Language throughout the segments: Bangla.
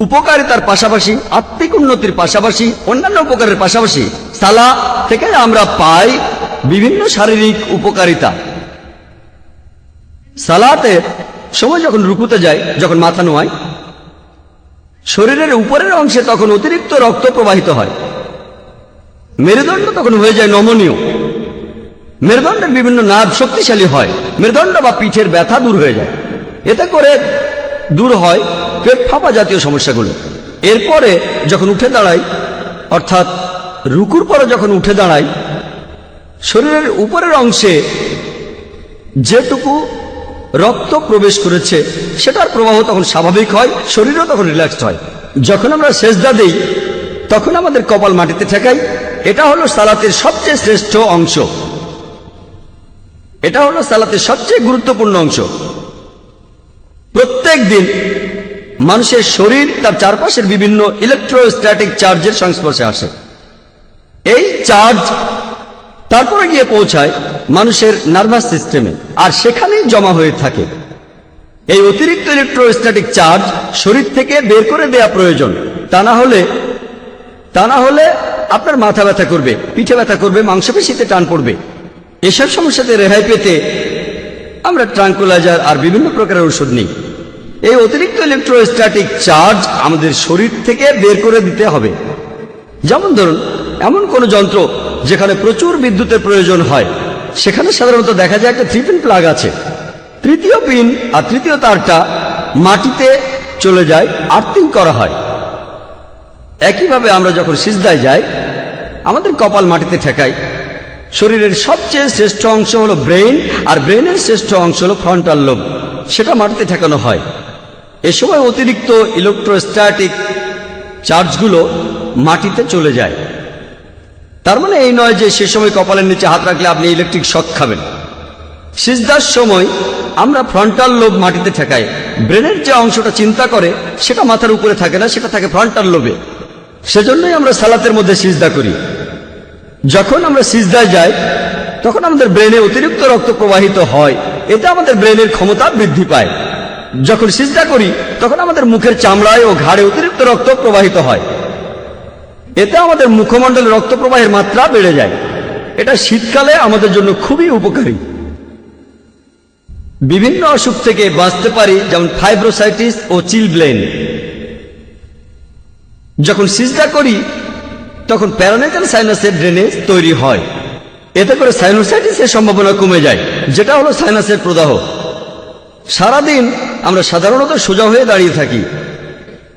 উপকারিতার পাশাপাশি, আত্মিক উন্নতির পাশাপাশি, অন্যান্য উপকারের পাশাপাশি সালা থেকে আমরা পাই বিভিন্ন শারীরিক উপকারিতা। সালাতের সময় যখন রুকুতে যায়, যখন মাথা নোয়ায়, শরীরের উপরের অংশে তখন অতিরিক্ত রক্ত প্রবাহিত হয়। মেরুদণ্ড তখন হয়ে যায় নমনীয়। মেরুদণ্ডের বিভিন্ন নার্ভ শক্তিশালী হয়। মেরুদণ্ড বা পিঠের ব্যথা দূর হয়ে যায়। এতে করে দূর হয় পেট ফাঁপা জাতীয় সমস্যাগুলো। এরপরে যখন উঠে দাঁড়াই, অর্থাৎ রুকুর পরে যখন উঠে দাঁড়াই, শরীরের উপরের অংশে যেটুকু রক্ত প্রবেশ করেছে, সেটার প্রবাহ তখন স্বাভাবিক হয়, শরীরও তখন রিল্যাক্সড হয়। যখন আমরা সেজদা দেই, তখন আমাদের কপাল মাটিতে ঠেকাই। এটা হলো সালাতের সবচেয়ে শ্রেষ্ঠ অংশ। এটা হলো সালাতের সবচেয়ে গুরুত্বপূর্ণ অংশ। প্রত্যেক দিন মানুষের শরীর তার চারপাশের বিভিন্ন ইলেকট্রোস্ট্যাটিক চার্জের সংস্পর্শে আসে। এই চার্জ তারপরে গিয়ে পৌঁছায় মানুষের নার্ভাস সিস্টেমে আর সেখানেই জমা হয়ে থাকে। এই অতিরিক্ত ইলেকট্রোস্ট্যাটিক চার্জ শরীর থেকে বের করে দেয়া প্রয়োজন। তা না হলে, তা না হলে আপনার মাথা ব্যথা করবে, পিঠে ব্যথা করবে, মাংসপেশিতে টান পড়বে। এসব সমস্যাতে রেহাই পেতে আমরা ট্রাঙ্কুলাইজার আর বিভিন্ন প্রকারের ওষুধ নিই। এই অতিরিক্ত ইলেকট্রোস্ট্যাটিক চার্জ আমাদের শরীর থেকে বের করে দিতে হবে। যেমন ধরুন, এমন কোনো যন্ত্র যেখানে প্রচুর বিদ্যুতের প্রয়োজন হয়, সেখানে সাধারণত দেখা যায় একটা থ্রি পিন প্লাগ আছে। তৃতীয় পিন আর তৃতীয় তারটা মাটিতে চলে যায় আর্থিং করা হয়। একইভাবে আমরা যখন সিজদায় যাই, আমাদের কপাল মাটিতে ঠেকাই। শরীরের সবচেয়ে শ্রেষ্ঠ অংশ হলো ব্রেন আর ব্রেনের শ্রেষ্ঠ অংশ হলো ফ্রন্টাল লোব। সেটা মাটিতে ঠেকানো হয়। এ সময় অতিরিক্ত ইলেকট্রোস্ট্যাটিক চার্জগুলো মাটিতে চলে যায়। তার মানে এই নয় যে সে সময় কপালের নিচে হাত রাখলে আপনি ইলেকট্রিক শক খাবেন। সিজদার সময় আমরা ফ্রন্টাল লোভ মাটিতে ঠেকাই। ব্রেনের যে অংশটা চিন্তা করে, সেটা মাথার উপরে থাকে না, সেটা থাকে ফ্রন্টাল লোভে সেজন্যই আমরা সালাতের মধ্যে সিজদা করি। যখন আমরা সিজদায় যাই, তখন আমাদের ব্রেনে অতিরিক্ত রক্ত প্রবাহিত হয়। এতে আমাদের ব্রেনের ক্ষমতা বৃদ্ধি পায়। যখন সিজদা করি, তখন আমাদের মুখের চামড়ায় ও ঘাড়ে অতিরিক্ত রক্ত প্রবাহিত হয়। এতে আমাদের মুখমণ্ডলে রক্ত প্রবাহের মাত্রা বেড়ে যায়। এটা শীতকালে আমাদের জন্য খুবই উপকারী। বিভিন্ন অসুখ থেকে বাঁচতে পারি, যেমন ফাইব্রোসাইটিস ও চিলব্লেন। যখন সিজদা করি, তখন প্যারানাইটাল সাইনাসের ড্রেনেজ তৈরি হয়। এতে করে সাইনোসাইটিসের সম্ভাবনা কমে যায়, যেটা হলো সাইনাসের প্রদাহ। সারাদিন আমরা সাধারণত সোজা হয়ে দাঁড়িয়ে থাকি।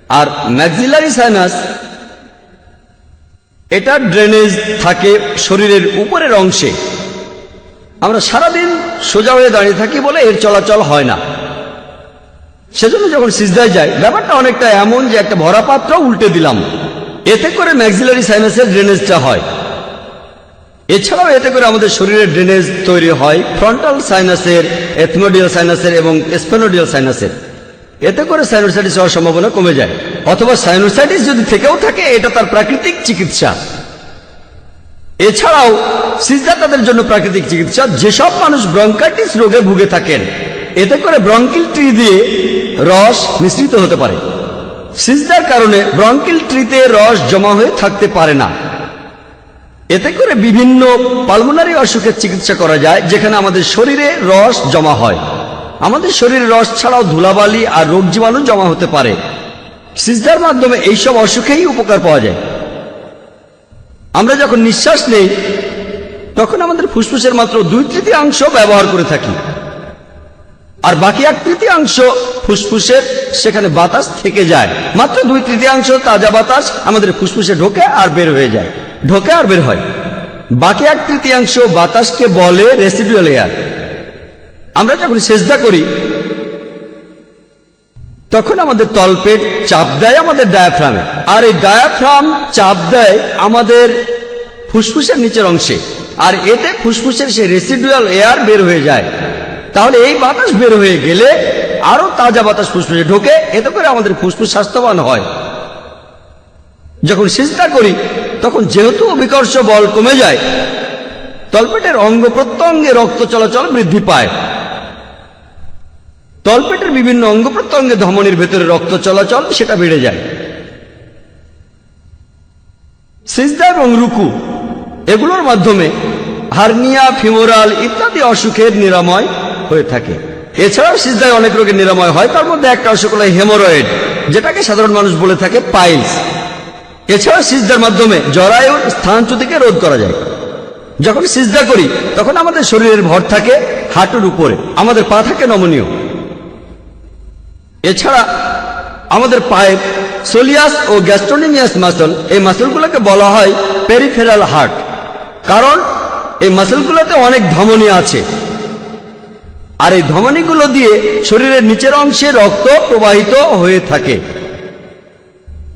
আর ম্যাক্সিলারি সাইনাস এটা ড্রেনেজ থাকে শরীরের উপরের অংশে। আমরা সারাদিন সোজা হয়ে দাঁড়িয়ে থাকি বলে এর চলাচল হয় না। সেজন্য যখন সিজদায় যায় ব্যাপারটা অনেকটা এমন যে একটা ভরা পাত্র উল্টে দিলাম। এতে করে ম্যাক্সিলারি সাইনাসের ড্রেনেজটা হয়। এছাড়াও এতে করে আমাদের শরীরে ড্রেনেজ তৈরি হয় ফ্রন্টাল সাইনাসের এথনোডিয়াল সাইনাসের এবং স্পেনোডিয়াল সাইনাসের এতে করে সাইনোসাইটিস হওয়ার সম্ভাবনা কমে যায়। অথবা সাইনোসাইটিস যদি থেকেও থাকে, এটা তার প্রাকৃতিক চিকিৎসা। এছাড়াও সিজদা তাদের জন্য প্রাকৃতিক চিকিৎসা, যেসব মানুষ ব্রঙ্কাইটিস রোগে ভুগে থাকেন, এতে করে ব্রঙ্কিল ট্রি দিয়ে রস মিশ্রিত হতে পারে। সিজদার কারণে ব্রঙ্কিল ট্রিতে রস জমা হয়ে থাকতে পারে না। এতে করে বিভিন্ন পালমোনারি অসুখের চিকিৎসা করা যায়, যেখানে আমাদের শরীরে রস জমা হয়। আমাদের শরীরে রস ছাড়াও ধুলাবালি আর রোগ জীবাণু জমা হতে পারে। সিজদার মাধ্যমে এইসব অসুখেই উপকার পাওয়া যায়। আমরা যখন নিঃশ্বাস নেই, তখন আমাদের ফুসফুসের মাত্র দুই তৃতীয়াংশ ব্যবহার করে থাকি। আর বাকি এক তৃতীয়াংশ ফুসফুসের সেখানে বাতাস থেকে যায়। মাত্র দুই তৃতীয়াংশ তাজা বাতাস আমাদের ফুসফুসে ঢোকে আর বের হয়ে যায়। ঢোকে আর বের হয়। বাকি এক তৃতীয়াংশ বাতাসকে বলে রেসিডুয়াল এয়ার আমরা যখন সেজদা করি, তখন আমাদের তলপেট চাপ দেয় আমাদের ডায়াফ্রামে আর এই ডায়াফ্রাম চাপ দেয় আমাদের ফুসফুসের নিচের অংশে। আর এতে ফুসফুসের সেই রেসিডুয়াল এয়ার বের হয়ে যায়। তাহলে এই বাতাস বের হয়ে গেলে আরও তাজা বাতাস ফুসফুসে ঢোকে। এতে করে আমাদের ফুসফুস স্বাস্থ্যবান হয়। যখন সিজদা করি তখন যেহেতু অভিকর্ষ বল কমে যায়, তলপেটের অঙ্গ প্রত্যঙ্গে রক্ত চলাচল বৃদ্ধি পায়। তলপেটের বিভিন্ন অঙ্গ প্রত্যঙ্গে ধমনির ভেতরে রক্ত চলাচল সেটা বেড়ে যায়। সিজদা এবং রুকু, এগুলোর মাধ্যমে হার্নিয়া, ফিমোরাল ইত্যাদি অসুখের নিরাময় হয়ে থাকে। এছাড়াও সিজদায় অনেক রোগের নিরাময় হয়, তার মধ্যে একটা অসুখ হলো হেমোরয়েড, যেটাকে সাধারণ মানুষ বলে থাকে পাইলস। এছাড়া সিজদার মাধ্যমে জরায়ুর স্থানচ্যুতিকে রোধ করা যায়। যখন সিজদা করি, তখন আমাদের শরীরের ভর থাকে হাঁটুর উপরে, আমাদের পা থাকে নমনীয়। এছাড়া আমাদের পায়ে সোলিয়াস ও গ্যাস্ট্রোনিমিয়াস মাসল, এই মাসলগুলোকে বলা হয় পেরিফেরাল হার্ট, কারণ এই মাসলগুলোতে অনেক ধমনী আছে। আর এই ধমনীগুলো দিয়ে শরীরের নিচের অংশে রক্ত প্রবাহিত হয়ে থাকে।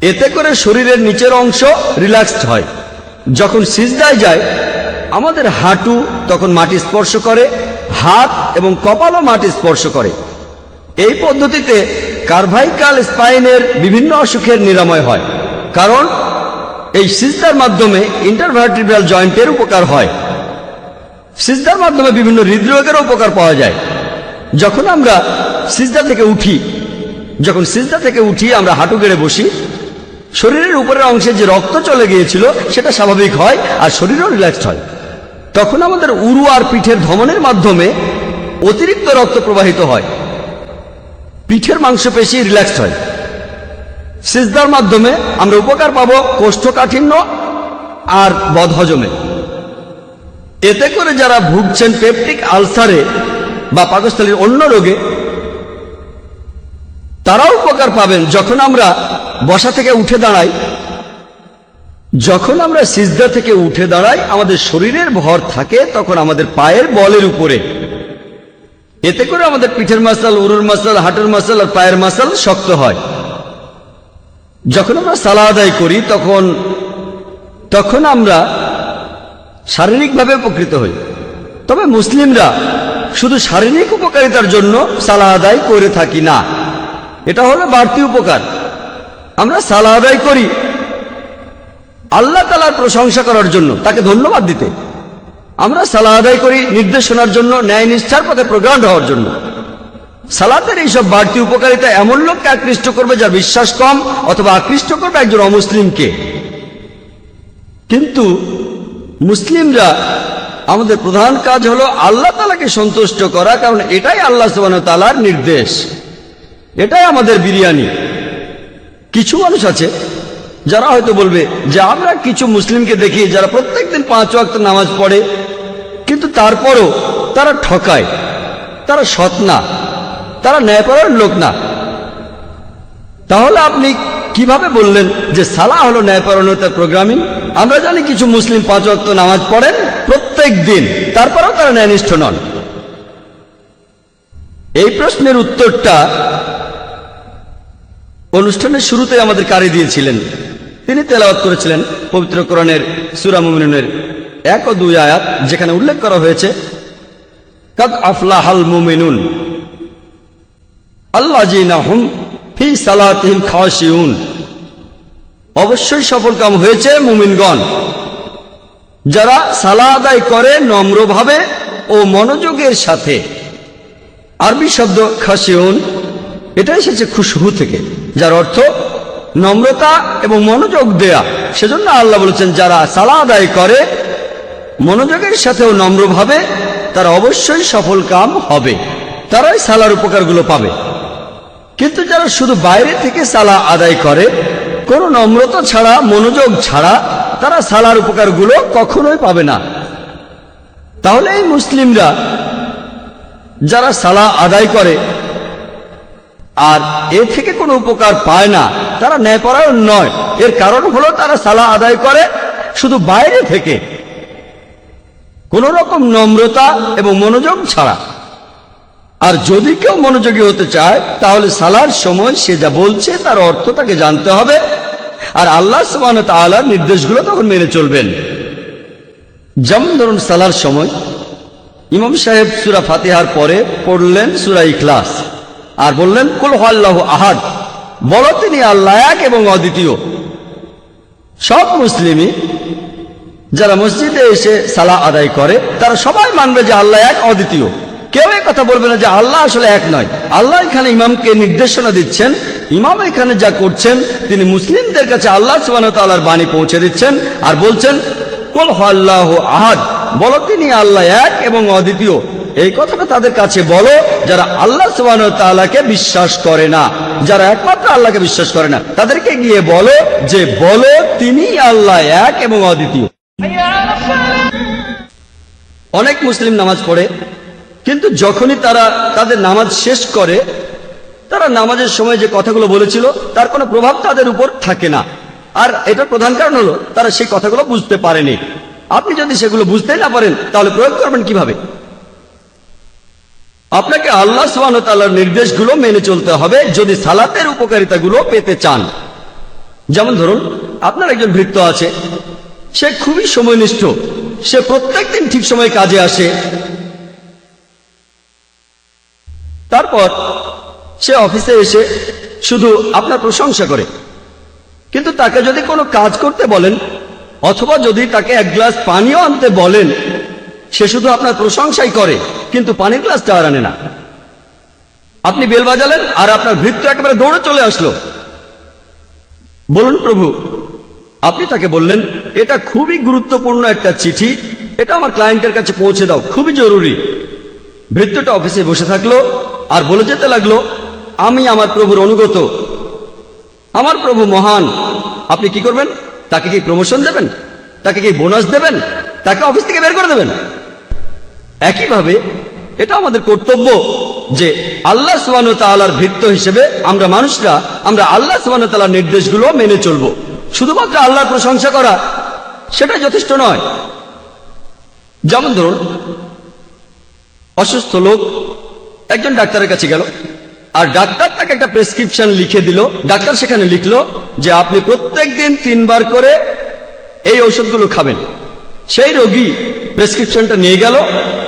এতে করে শরীরের নিচের অংশ রিল্যাক্সড হয়। যখন সিজদায় যায়, আমাদের হাঁটু তখন মাটি স্পর্শ করে, হাত এবং কপালও মাটি স্পর্শ করে। এই পদ্ধতিতে কার্ভাইকাল স্পাইনের বিভিন্ন অসুখের নিরাময় হয়। কারণ এই সিজদার মাধ্যমে ইন্টারভার্টিব্রাল জয়েন্টের উপকার হয়। সিজদার মাধ্যমে বিভিন্ন হৃদরোগের উপকার পাওয়া যায়। যখন আমরা সিজদা থেকে উঠি, যখন সিজদা থেকে উঠি, আমরা হাঁটু গেড়ে বসি শরীরের উপরের অংশে যে রক্ত চলে গিয়েছিল, সেটা স্বাভাবিক হয় আর শরীরও রিল্যাক্সড হয়। তখন আমাদের উরু আর পিঠের ধমনের মাধ্যমে অতিরিক্ত রক্ত প্রবাহিত হয়। পিঠের মাংসপেশি রিল্যাক্সড হয়। সিজদার মাধ্যমে আমরা উপকার পাবো কোষ্ঠকাঠিন্য আর বদহজমে। এতে করে যারা ভুগছেন পেপটিক আলসারে বা পাকস্থলীর অন্য রোগে তারাও উপকার পাবেন যখন আমরা বসা থেকে উঠে দাঁড়াই। যখন আমরা সিজদা থেকে উঠে দাঁড়াই, আমাদের শরীরের ভর থাকে, তখন আমাদের পায়ের বলের উপরে। এতে করে আমাদের পিঠের মাসাল, উরুর মাসাল, হাঁটুর মাসাল আর পায়ের মাসাল শক্ত হয়। যখন আমরা সালা আদায় করি, তখন তখন আমরা শারীরিকভাবে উপকৃত হই। তবে মুসলিমরা শুধু শারীরিক উপকারিতার জন্য সালা আদায় করে থাকি না। এটা হলো বাড়তি উপকার। আমরা সালা আদায় করি। আল্লাহ তালার প্রশংসা করার জন্য, তাকে ধন্যবাদ দিতে। আমরা সালা আদায় করি নির্দেশনার জন্য, ন্যায় নিষ্ঠার পথে প্রগ্রাম হওয়ার জন্য। সালাতের এইসব বাড়তি উপকারিতা এমন লোককে আকৃষ্ট করবে যার বিশ্বাস কম অথবা আকৃষ্ট করবে একজন অমুসলিমকে। কিন্তু মুসলিমরা, আমাদের প্রধান কাজ হলো আল্লাহ তালাকে সন্তুষ্ট করা, কারণ এটাই আল্লাহ সুবান তালার নির্দেশ। এটাই আমাদের বিরিয়ানি। কিছু মানুষ আছে, যারা হয়তো বলবে যে আমরা কিছু মুসলিমকে দেখি যারা প্রত্যেকদিন পাঁচ ওয়াক্ত নামাজ পড়ে, কিন্তু তারপরও তারা ঠকায়, তারা সৎ না, তারা ন্যায়পরায়ণ লোক না। তাহলে আপনি কীভাবে বললেন যে সালা হলো ন্যায়পরায়ণতার প্রোগ্রামিং? আমরা জানি কিছু মুসলিম পাঁচ ওয়াক্ত নামাজ পড়েন প্রত্যেক দিন, তারপরেও তারা ন্যায়নিষ্ঠ নন। এই প্রশ্নের উত্তরটা অনুষ্ঠানের শুরুতে আমাদের কারি দিয়েছিলেন। তিনি তেলাওয়াত করেছিলেন পবিত্র কোরআনের সুরা মুমিনুনের এক ও দুই আয়াত, যেখানে উল্লেখ করা হয়েছে, কাদ আফলাহাল মুমিনুন আল্লাহ হুম ফি সালাতিহিম খাওয়াশিউন অবশ্যই সফল কাম হয়েছে মুমিনগণ। যারা সালা আদায় করে নম্রভাবে ও মনোযোগের সাথে। আরবি শব্দ খাসিউন এটা এসেছে খুশহু থেকে। যার অর্থ নম্রতা এবং মনোযোগ দেয়া। সেজন্য আল্লাহ বলেছেন, যারা সালা আদায় করে, মনোযোগের সাথেও নম্রভাবে তারা অবশ্যই সফল কাম হবে। তারাই সালার উপকারগুলো পাবে। কিন্তু যারা শুধু বাইরে থেকে সালা আদায় করে, কোনো নম্রতা ছাড়া, মনোযোগ ছাড়া, তারা সালার উপকারগুলো কখনোই পাবে না। তাহলে এই মুসলিমরা যারা সালা আদায় করে আর এ থেকে কোনো উপকার পায় না। তারা ন্যায়পরায়ণ নয়। এর কারণ হলো তারা সালা আদায় করে শুধু বাইরে থেকে। কোন রকম নম্রতা এবং মনোযোগ ছাড়া। আর যদি কেউ মনোযোগী হতে চায়, তাহলে সালার সময় সে যা বলছে তার অর্থ তাকে জানতে হবে। আর আল্লাহ তালার নির্দেশগুলো তখন মেনে চলবেন। যেমন ধরুন সালার সময় ইমাম সাহেব সুরা ফাতিহার পরে পড়লেন সুরা ইখলাস। আর বললেন, কুল আল্লাহ আহাদ। বলো তিনি আল্লাহ এক এবং অদ্বিতীয়। সব মুসলিমই যারা মসজিদে এসে সালা আদায় করে, তারা সবাই মানবে যে আল্লাহ এক, অদ্বিতীয়। কেউ কথা বলবে না যে আল্লাহ আসলে এক নয়। আল্লাহ এখানে ইমামকে নির্দেশনা দিচ্ছেন। ইমাম এখানে যা করছেন, তিনি মুসলিমদের কাছে আল্লাহ সুবাহর বাণী পৌঁছে দিচ্ছেন আর বলছেন, কোল আল্লাহ আহাদ। বলো তিনি আল্লাহ এক এবং অদ্বিতীয়। এই কথাটা তাদের কাছে বলো, যারা আল্লাহ সুবাহ তাআলাকে বিশ্বাস করে না, যারা একমাত্র আল্লাহকে বিশ্বাস করে না, তাদেরকে গিয়ে বলো যে, বলো তিনি আল্লাহ এক এবং অদ্বিতীয়। অনেক মুসলিম নামাজ পড়ে, কিন্তু যখনই তারা তাদের নামাজ শেষ করে, তারা নামাজের সময় যে কথাগুলো বলেছিল, তার কোনো প্রভাব তাদের উপর থাকে না। আর এটার প্রধান কারণ হলো, তারা সেই কথাগুলো বুঝতে পারেনি। আপনি যদি সেগুলো বুঝতেই না পারেন, তাহলে প্রয়োগ করবেন কীভাবে? আপনাকে আল্লাহ সুবাহর নির্দেশগুলো মেনে চলতে হবে যদি সালাতের উপকারিতাগুলো পেতে চান। যেমন ধরুন, আপনার একজন ভৃত্য আছে, সে খুবই সময়নিষ্ঠ, সে প্রত্যেকদিন ঠিক সময় কাজে আসে। তারপর সে অফিসে এসে শুধু আপনার প্রশংসা করে। কিন্তু তাকে যদি কোনো কাজ করতে বলেন, অথবা যদি তাকে এক গ্লাস পানিও আনতে বলেন সে শুধু আপনার প্রশংসাই করে, কিন্তু পানির গ্লাসটা আর আনে না। আপনি বেল বাজালেন আর আপনার ভৃত্য একেবারে দৌড়ে চলে আসলো। বলুন প্রভু, আপনি তাকে বললেন, এটা খুবই গুরুত্বপূর্ণ একটা চিঠি, এটা আমার ক্লায়েন্টের কাছে পৌঁছে দাও, খুবই জরুরি। ভৃত্যটা অফিসে বসে থাকল আর বলে যেতে লাগল, আমি আমার প্রভুর অনুগত। আমার প্রভু মহান। আপনি কি করবেন? তাকে কি প্রমোশন দেবেন? তাকে কি বোনাস দেবেন? তাকে অফিস থেকে বের করে দেবেন? একইভাবে এটা আমাদের কর্তব্য যে আল্লাহ সুবান তালার ভিত্ত হিসেবে আমরা মানুষরা, আমরা আল্লাহ সুবান তালার নির্দেশগুলো মেনে চলবো। শুধুমাত্র আল্লাহর প্রশংসা করা, সেটা যথেষ্ট নয়। যেমন ধরুন, অসুস্থ লোক একজন ডাক্তারের কাছে গেল, আর ডাক্তার তাকে একটা প্রেসক্রিপশন লিখে দিল। ডাক্তার সেখানে লিখলো যে, আপনি প্রত্যেক দিন তিনবার করে এই ঔষধগুলো খাবেন। সেই রোগী প্রেসক্রিপশনটা নিয়ে গেল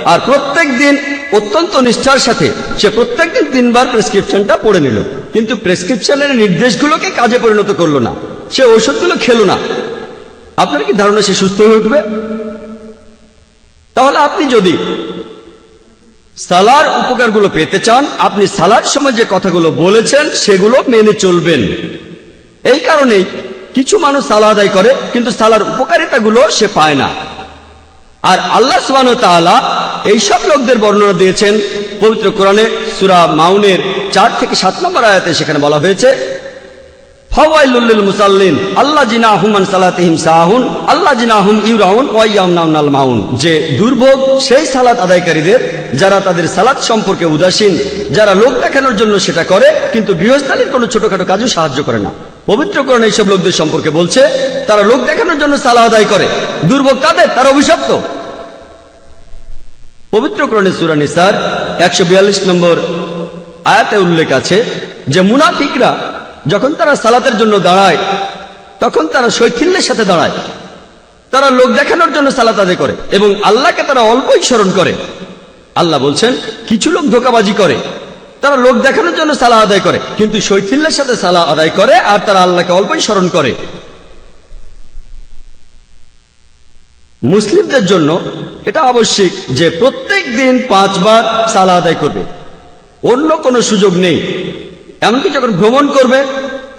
আর প্রত্যেক দিন অত্যন্ত নিষ্ঠার সাথে সে প্রত্যেক দিন তিনবার প্রেসক্রিপশনটা পড়ে নিল। কিন্তু প্রেসক্রিপশনের নির্দেশগুলোকে কাজে পরিণত করল না। সে ওষুধগুলো খেলো না। আপনার কি ধারণা সে সুস্থ হয়ে উঠবে? তাহলে আপনি যদি সালার উপকারগুলো পেতে চান, আপনি সালার সময় যে কথাগুলো বলেছেন, সেগুলো মেনে চলবেন। এই কারণেই কিছু মানুষ সালা আদায় করে, কিন্তু সালার উপকারিতাগুলো সে পায় না। আর আল্লাহ সুবান তাআলা এইসব লোকদের বর্ণনা দিয়েছেন পবিত্র কোরআনে সুরা মাউনের চার থেকে সাত নম্বর আয়াতে সেখানে বলা হয়েছে, ফাওয়াইলুল মুসাল্লিন আল্লাহ জিনা হুমান সালাতিহিম সাহুন আল্লাহ জিনা হুম ইউরাউন ওয়াইয়ামনাউনাল মাউন। যে দুর্ভোগ, সেই সালাত আদায়কারীদের, যারা তাদের সালাত সম্পর্কে উদাসীন, যারা লোক দেখানোর জন্য সেটা করে, কিন্তু গৃহস্থালীর কোনো ছোটখাটো কাজও সাহায্য করে না। পবিত্রকরণ এইসব লোকদের সম্পর্কে বলছে, তারা লোক দেখানোর জন্য সালা আদায় করে দুর্ভোগ তাদের তারা অভিশপ্ত সুরানি স্যার একশো বিয়াল্লিশ নম্বর আয়াতে উল্লেখ আছে যে মুনাফিকরা যখন তারা সালাতের জন্য দাঁড়ায়, তখন তারা শৈথিল্যের সাথে দাঁড়ায়। তারা লোক দেখানোর জন্য সালাত আদায় করে এবং আল্লাহকে তারা অল্পই স্মরণ করে। আল্লাহ বলছেন, কিছু লোক ধোকাবাজি করে, তারা লোক দেখানোর জন্য সালা আদায় করে, কিন্তু শৈথিল্যের সাথে সালা আদায় করে আর তারা আল্লাহকে অল্পই স্মরণ করে। মুসলিমদের জন্য এটা আবশ্যিক যে প্রত্যেক দিন পাঁচবার সালা আদায় করবে। অন্য কোনো সুযোগ নেই। এমনকি যখন ভ্রমণ করবে,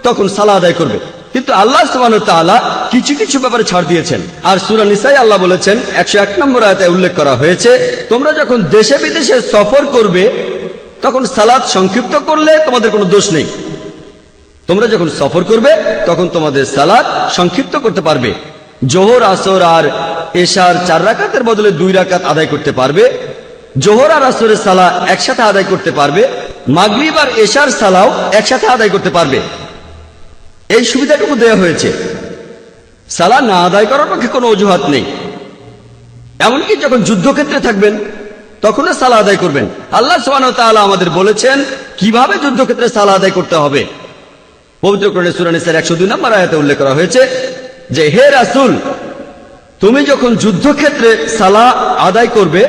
তখন সালা আদায় করবে। কিন্তু আল্লাহ তাআলা কিছু কিছু ব্যাপারে ছাড় দিয়েছেন। আর সুরা নিসাই আল্লাহ বলেছেন, একশো এক নম্বর আয়তায় উল্লেখ করা হয়েছে, তোমরা যখন দেশে বিদেশে সফর করবে, তখন সালাদ সংক্ষিপ্ত করলে তোমাদের কোনো দোষ নেই। তোমরা যখন সফর করবে, তখন তোমাদের সালাদ সংক্ষিপ্ত করতে পারবে। জোহর, আসর আর এশার চার রাকাতের বদলে দুই রাকাত আদায় করতে পারবে, জোহর আর আসরের সালা একসাথে আদায় করতে পারবে, মাগরিব আর এশার সালাও একসাথে আদায় করতে পারবে। এই সুবিধাটুকু দেওয়া হয়েছে। সালা না আদায় করার পক্ষে কোনো অজুহাত নেই। এমনকি যখন যুদ্ধক্ষেত্রে থাকবেন, তখনও সালা আদায় করবেন। আল্লাহ সুবহানাহু ওয়া তাআলা আমাদের বলেছেন, কীভাবে যুদ্ধক্ষেত্রে সালা আদায় করতে হবে? পবিত্র কোরআনে সূরা নিসার 102 নম্বর আয়াতে উল্লেখ করা হয়েছে যে, হে রাসূল তুমি যখন যুদ্ধক্ষেত্রে সালা আদায় করবে,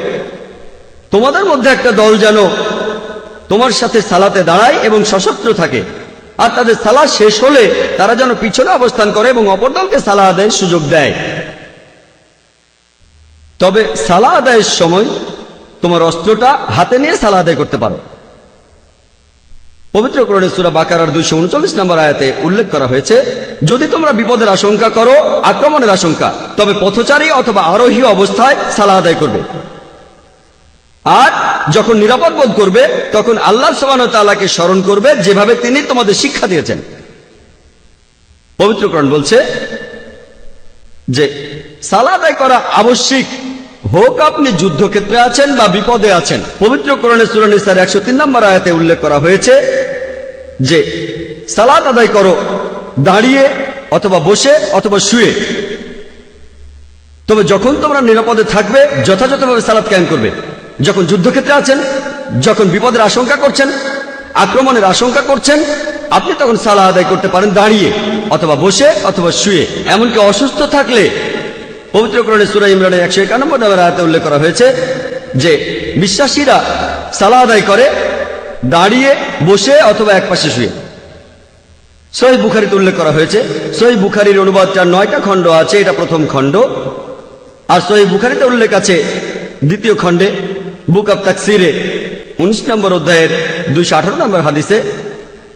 তোমাদের মধ্যে একটা দল যেন তোমার সাথে সালাতে দাঁড়ায় এবং সশস্ত্র থাকে। আর তাদের সালা শেষ হলে তারা যেন পিছনে অবস্থান করে এবং অপর দলকে সালা আদায়ের সুযোগ দেয়। তবে সালা আদায়ের সময় তোমার অস্ত্রটা হাতে নিয়ে সালা আদায় করতে পারো। পবিত্র কোরআনে সূরা বাকারার দুইশো উনচল্লিশ নম্বর আয়াতে উল্লেখ করা হয়েছে, যদি তোমরা বিপদের আশঙ্কা করো, আক্রমণের আশঙ্কা, তবে পথচারী অথবা আরোহী অবস্থায় সালা আদায় করবে। আর যখন নিরাপদ বোধ করবে, তখন আল্লাহ তাআলাকে স্মরণ করবে যেভাবে তিনি তোমাদের শিক্ষা দিয়েছেন। পবিত্রকরণ বলছে যে সালা আদায় করা আবশ্যিক হোক, আপনি যুদ্ধক্ষেত্রে আছেন বা বিপদে আছেন। পবিত্র কোরআনে সূরা নিসার একশো তিন নম্বর আয়াতে উল্লেখ করা হয়েছে যে, সালাত আদায় করো, দাঁড়িয়ে অথবা বসে অথবা শুয়ে। তবে যখন তোমরা নিরাপদে থাকবে, যথাযথভাবে সালাত কায়েম করবে। যখন যুদ্ধক্ষেত্রে আছেন, যখন বিপদের আশঙ্কা করছেন, আক্রমণের আশঙ্কা করছেন, আপনি তখন সালা আদায় করতে পারেন দাঁড়িয়ে অথবা বসে অথবা শুয়ে। এমনকি অসুস্থ থাকলে পবিত্র করণে সুরা ইমরানের একশো একানব্বই নম্বর আয়াতে উল্লেখ করা হয়েছে যে বিশ্বাসীরা সালা আদায় করে, দাঁড়িয়ে, বসে অথবা এক পাশে শুয়ে। সহি বুখারিতে উল্লেখ করা হয়েছে সহি বুখারির অনুবাদটা নয়টা খণ্ড আছে, এটা প্রথম খণ্ড। আর সহি বুখারিতে উল্লেখ আছে দ্বিতীয় খণ্ডে, বুক অব তাকসিরে, উনিশ নম্বর অধ্যায়ের দুইশো আঠারো নম্বর হাদিসে,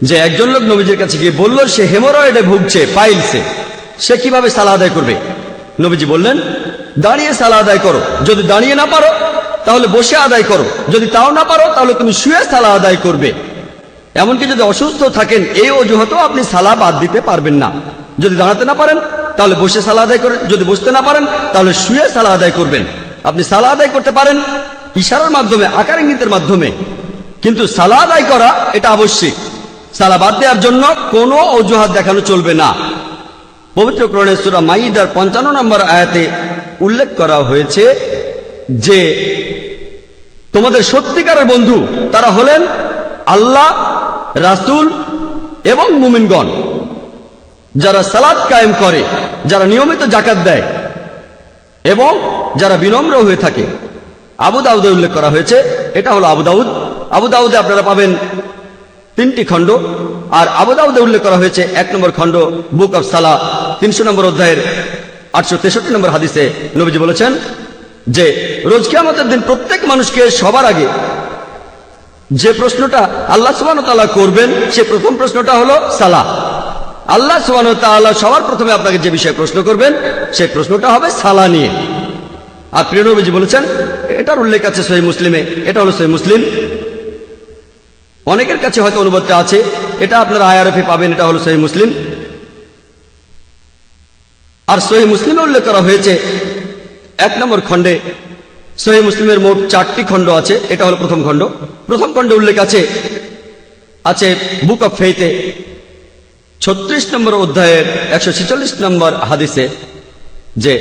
যে একজন লোক নবীজির কাছে গিয়ে বলল, সে হেমোরয়েডে ভুগছে, পাইলসে। সে কীভাবে সালা আদায় করবে? নবীজি বললেন, দাঁড়িয়ে সালা আদায় করো। যদি দাঁড়িয়ে না পারো, তাহলে বসে আদায় করো। যদি তাও না পারো, তাহলে তুমি শুয়ে সালা আদায় করবে। এমনকি যদি অসুস্থ থাকেন, এই অজুহাতেও আপনি সালা বাদ দিতে পারবেন না। যদি দাঁড়াতে না পারেন, তাহলে বসে সালা আদায় করেন। যদি বসতে না পারেন, তাহলে শুয়ে সালা আদায় করবেন। আপনি সালা আদায় করতে পারেন ইশারার মাধ্যমে, আকার ইঙ্গিতের মাধ্যমে। কিন্তু সালা আদায় করা এটা আবশ্যিক। সালা বাদ দেওয়ার জন্য কোনো অজুহাত দেখানো চলবে না। পবিত্র ক্রণে সুরা মাইদার পঞ্চান্ন নম্বর আয়াতে উল্লেখ করা হয়েছে যে তোমাদের সত্যিকারের বন্ধু তারা হলেন আল্লাহ, রাসুল এবং মুমিনগণ। যারা সালাদ কায়েম করে, যারা নিয়মিত জাকাত দেয় এবং যারা বিনম্র হয়ে থাকে। আবু দাউদে উল্লেখ করা হয়েছে, এটা হলো আবু দাউদ। আবু দাউদে আপনারা পাবেন তিনটি খণ্ড, আর আবু দাউদে উল্লেখ করা হয়েছে এক নম্বর খণ্ড, বুক অফ সালা তিনশো নম্বর অধ্যায়ের আটশো তেষট্টি নম্বর হাদিসে নবীজি বলেছেন যে, রোজ কিয়ামতের দিন প্রত্যেক মানুষকে সবার আগে যে প্রশ্নটা আল্লাহ সুবান তাআলা করবেন, সে প্রথম প্রশ্নটা হলো সালা আল্লাহ সুবান তাআলা সবার প্রথমে আপনাকে যে বিষয়ে প্রশ্ন করবেন সেই প্রশ্নটা হবে সালা নিয়ে। আর প্রিয় নবীজি বলেছেন, এটার উল্লেখ আছে সহি মুসলিমে, এটা হলো সহি মুসলিম। অনেকের কাছে হয়তো অনুবাদটা আছে। এটা আপনারা আইআরএফে পাবেন, এটা হলো সহি মুসলিম। আর সহি মুসলিমে উল্লেখ করা হয়েছে, এক নম্বর খণ্ডে সহি মুসলিমের মোট চারটি খণ্ড আছে, এটা হলো প্রথম খণ্ড। প্রথম খণ্ডে উল্লেখ আছে আছে বুক অফ ফেইতে ছত্রিশ নম্বর অধ্যায়ের একশো ছেচল্লিশ নম্বর হাদিসে যে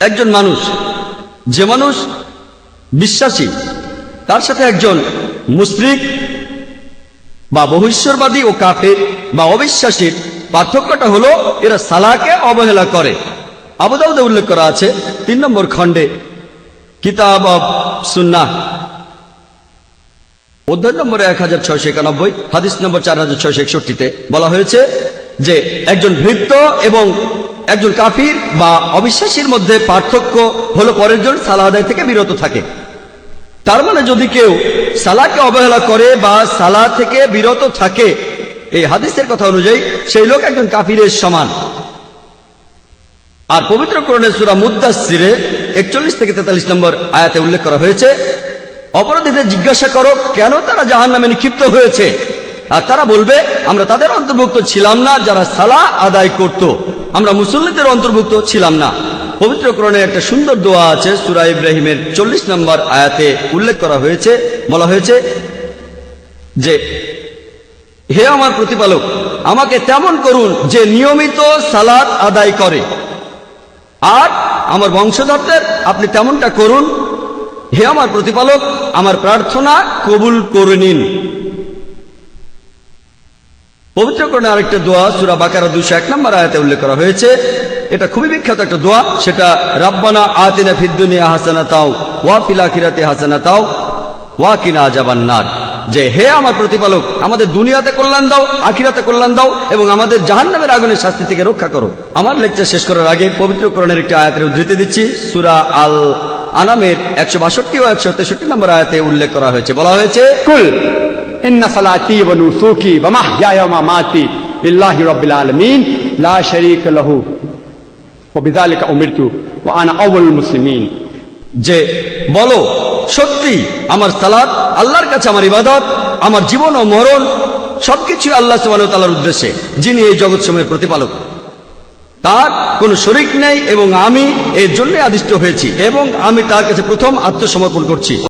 একজন মানুষ, যে মানুষ বিশ্বাসী তার সাথে একজন মুসলিক বা বহিশ্বরবাদী ও কাফের বা অবিশ্বাসীর পার্থক্যটা হলো এরা সালাকে অবহেলা করে। আবুদাউদে উল্লেখ করা আছে তিন নম্বর খণ্ডে, কিতাব অব সুন্নাহ। অধ্যায় নম্বর এক হাজার ছয়শো একানব্বই, হাদিস নম্বর চার হাজার ছয়শো একষট্টিতে বলা হয়েছে যে, একজন ভৃত্য এবং একজন কাফির বা অবিশ্বাসীর মধ্যে পার্থক্য হলো পরের জন সালা আদায় থেকে বিরত থাকে। তার মানে যদি কেউ সালাকে অবহেলা করে বা সালা থেকে বিরত থাকে, এই হাদিসের কথা অনুযায়ী সেই লোক একজন কাফিরের সমান। আর পবিত্র করণে সুরা মুদাসিরে একচল্লিশ থেকে তেতাল্লিশ নম্বর আয়াতে উল্লেখ করা হয়েছে, অপরাধীদের জিজ্ঞাসা করো, কেন তারা জাহান নামে নিক্ষিপ্ত হয়েছে? আর তারা বলবে, আমরা তাদের অন্তর্ভুক্ত ছিলাম না যারা সালা আদায় করত। আমরা মুসল্লিদের অন্তর্ভুক্ত ছিলাম না। পবিত্র করণে একটা সুন্দর দোয়া আছে, সুরা ইব্রাহিমের চল্লিশ নম্বর আয়াতে উল্লেখ করা হয়েছে, বলা হয়েছে যে, হে আমার প্রতিপালক, আমাকে তেমন করুন যে নিয়মিত সালাদ আদায় করে। আর আমার বংশধরদের আপনি তেমনটা করুন। হে আমার প্রতিপালক, আমার প্রার্থনা কবুল করে নিন। পবিত্রকরণে আরেকটা দোয়া, সুরা বাকারা দুশো এক নম্বর আয়াতে উল্লেখ করা হয়েছে এটা খুবই বিখ্যাত একটা দোয়া, সেটা, রাব্বানা আতিনা ফিদ্দুনিয়া হাসানা তাও ওয়া ফিলাখিরাতে হাসানা তাও ওয়া কিনা আজাবান্নার যে, হে আমার প্রতিপালক, আমাদের দুনিয়াতে কল্যাণ দাও, আখিরাতে কল্যাণ দাও এবং আমাদের জাহান্নামের আগুনের শাস্তি থেকে রক্ষা করো। আমার লেকচার শেষ করার আগে পবিত্র কোরআনের একটি আয়াতের উদ্ধৃতি দিচ্ছি, সুরা আল আনামের একশো বাষট্টি ও একশো তেষট্টি নম্বর আয়াতে উল্লেখ করা হয়েছে। বলা হয়েছে, কুল ইন্না সালাতি ওয়া নুসুকি ওয়া মাহইয়া ওয়া মামাতি লিল্লাহি রাব্বিল আলামিন, লা শারীকা লাহু। বিদালিকা অমৃত্যু ও আনা আউল মুসলিমিন যে, বলো সত্যি আমার সালাদ আল্লাহর কাছে আমার ইবাদত, আমার জীবন ও মরণ সবকিছু আল্লাহ সুবাহতালার উদ্দেশ্যে, যিনি এই জগৎ সময়ের প্রতিপালক। তার কোনো শরিক নেই এবং আমি এর জন্যে আদিষ্ট হয়েছি এবং আমি তার কাছে প্রথম আত্মসমর্পণ করছি।